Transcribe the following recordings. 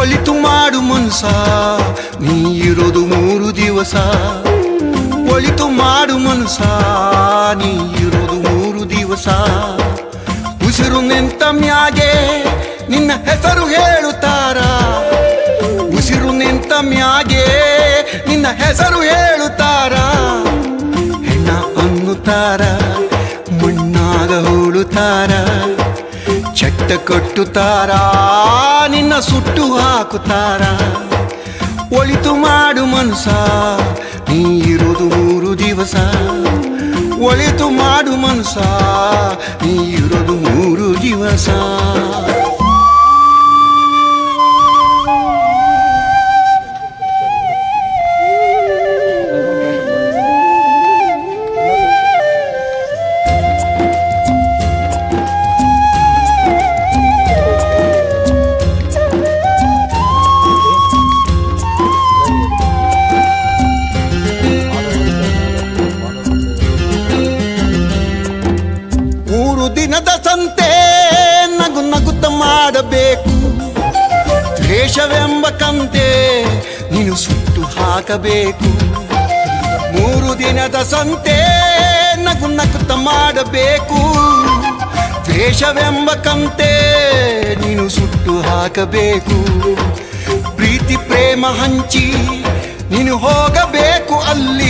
ಮಾಡು ಮನಸ ನೀ ಇರೋದು ಮೂರು ದಿವಸ. ಒಳಿತು ಮಾಡು ಮನಸ ನೀ ಇರೋದು ಮೂರು ದಿವಸ. ಉಸಿರು ನಿಂತ ಮ್ಯಾಗೆ ನಿನ್ನ ಹೆಸರು ಹೇಳುತ್ತಾರ. ಉಸಿರು ನಿಂತ ಮ್ಯಾಗೆ ನಿನ್ನ ಹೆಸರು ಹೇಳುತ್ತಾರ. ಹೆಣ್ಣ ಅನ್ನುತ್ತಾರ, ಮಣ್ಣಾಗ ಹೋಳುತ್ತಾರ. ಚಟ್ಟ ಕಟ್ಟುತ್ತಾರ. ನಿನ್ನ ಸುಟ್ಟು ಹಾಕುತ್ತಾರ? ಒಳಿತು ಮಾಡು ಮನ್ಸ ನೀ ಇರುವುದು ಮೂರು ದಿವಸ. ಒಳಿತು ಮಾಡು ಮನಸ ನೀ ಇರೋದು ಮೂರು ದಿವಸ. ಮಾಡಬೇಕು ದ್ವೇಷವೆಂಬ ಕಂತೆ ನೀನು ಸುಟ್ಟು ಹಾಕಬೇಕು. ಮೂರು ದಿನದ ಸಂತೆ ನಗು ನಗುತ್ತ ಮಾಡಬೇಕು. ದ್ವೇಷವೆಂಬ ಕಂತೆ ನೀನು ಸುಟ್ಟು ಹಾಕಬೇಕು. ಪ್ರೀತಿ ಪ್ರೇಮ ಹಂಚಿ ನೀನು ಹೋಗಬೇಕು ಅಲ್ಲಿ.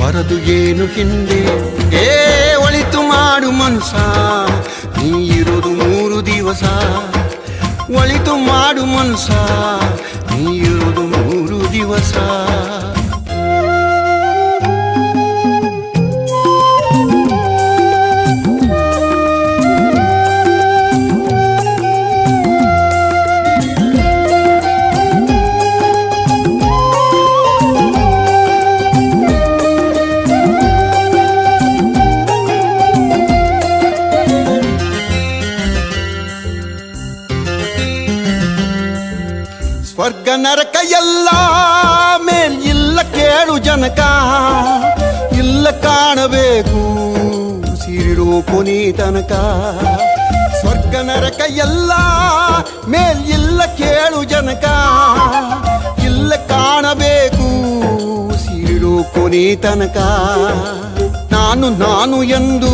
ಬರದು ಏನು ಹಿಂದೆ ಏ ಒಳಿತು ಮಾಡು ಮನ್ಸ ನೀ ಇರೋದು ಮೂರು ದಿವಸ ಒಳಿತು ಮಾಡು ಮನ್ಸ ನೀ ಇರೋದು ಮೂರು ದಿವಸ ನರಕ ಎಲ್ಲ ಮೇಲ್ ಇಲ್ಲ ಕೇಳು ಜನಕ. ಇಲ್ಲ ಕಾಣಬೇಕು ಸಿರಿರೋ ಕೊನಿ ತನಕ. ಸ್ವರ್ಗ ನರಕ ಎಲ್ಲ ಮೇಲ್ ಇಲ್ಲ ಕೇಳು ಜನಕ. ಇಲ್ಲ ಕಾಣಬೇಕು ಸಿರಿರೋ ಕೊನಿ ತನಕ. ನಾನು ನಾನು ಎಂದು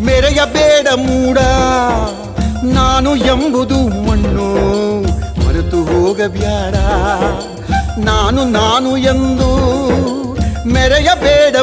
ಮೆರೆಯಬೇಡ ಮೂಡ. ನಾನು ಎಂಬುದು ಮಣ್ಣು. ಹೋಗಬ್ಯಾಡ ನಾನು ನಾನು ಎಂದು ಮೆರೆಯಬೇಡ